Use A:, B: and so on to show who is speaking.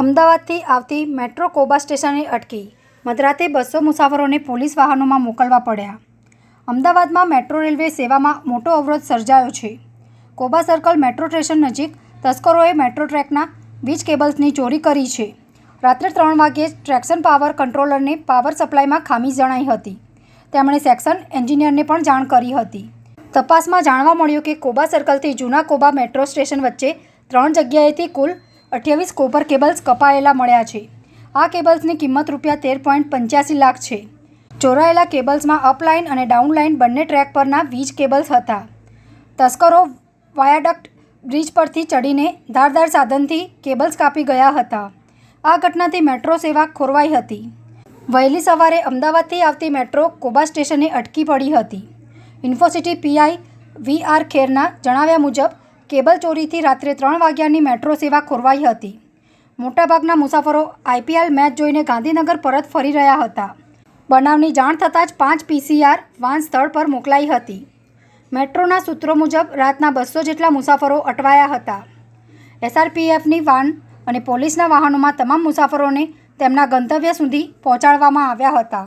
A: અમદાવાદથી આવતી મેટ્રો કોબા સ્ટેશને અટકી. મધરાતે બસો મુસાફરોને પોલીસ વાહનોમાં મોકલવા પડ્યા. અમદાવાદમાં મેટ્રો રેલવે સેવામાં મોટો અવરોધ સર્જાયો છે. કોબા સર્કલ મેટ્રો સ્ટેશન નજીક તસ્કરોએ મેટ્રો ટ્રેકના વીજ કેબલ્સની ચોરી કરી છે. રાત્રે ત્રણ વાગ્યે ટ્રેક્શન પાવર કંટ્રોલરને પાવર સપ્લાયમાં ખામી જણાઈ હતી. તેમણે સેક્શન એન્જિનિયરને પણ જાણ કરી હતી. તપાસમાં જાણવા મળ્યું કે કોબા સર્કલથી જૂના કોબા મેટ્રો સ્ટેશન વચ્ચે ત્રણ જગ્યાએથી કુલ અઠ્યાવીસ કોપર કેબલ્સ કપાયેલા મળ્યા છે. આ કેબલ્સની કિંમત રૂપિયા તેર પોઈન્ટ પંચ્યાસી લાખ છે. ચોરાયેલા કેબલ્સમાં અપલાઇન અને ડાઉનલાઇન બંને ટ્રેક પરના વીજ કેબલ્સ હતા. તસ્કરો વાયાડક્ટ બ્રિજ પરથી ચડીને ધારદાર સાધનથી કેબલ્સ કાપી ગયા હતા. આ ઘટનાથી મેટ્રો સેવા ખોરવાઈ હતી. વહેલી સવારે અમદાવાદથી આવતી મેટ્રો કોબા સ્ટેશને અટકી પડી હતી. ઇન્ફોસિટી પીઆઈ વી આર ખેરના જણાવ્યા મુજબ કેબલ ચોરીથી રાત્રે ત્રણ વાગ્યાની મેટ્રો સેવા ખોરવાઈ હતી. મોટાભાગના મુસાફરો આઈપીએલ મેચ જોઈને ગાંધીનગર પરત ફરી રહ્યા હતા. બનાવની જાણ થતાં જ પાંચ પીસીઆર વાન સ્થળ પર મોકલાઈ હતી. મેટ્રોના સૂત્રો મુજબ રાતના બસો જેટલા મુસાફરો અટવાયા હતા. એસઆરપીએફની વાન અને પોલીસના વાહનોમાં તમામ મુસાફરોને તેમના ગંતવ્ય સુધી પહોંચાડવામાં આવ્યા હતા.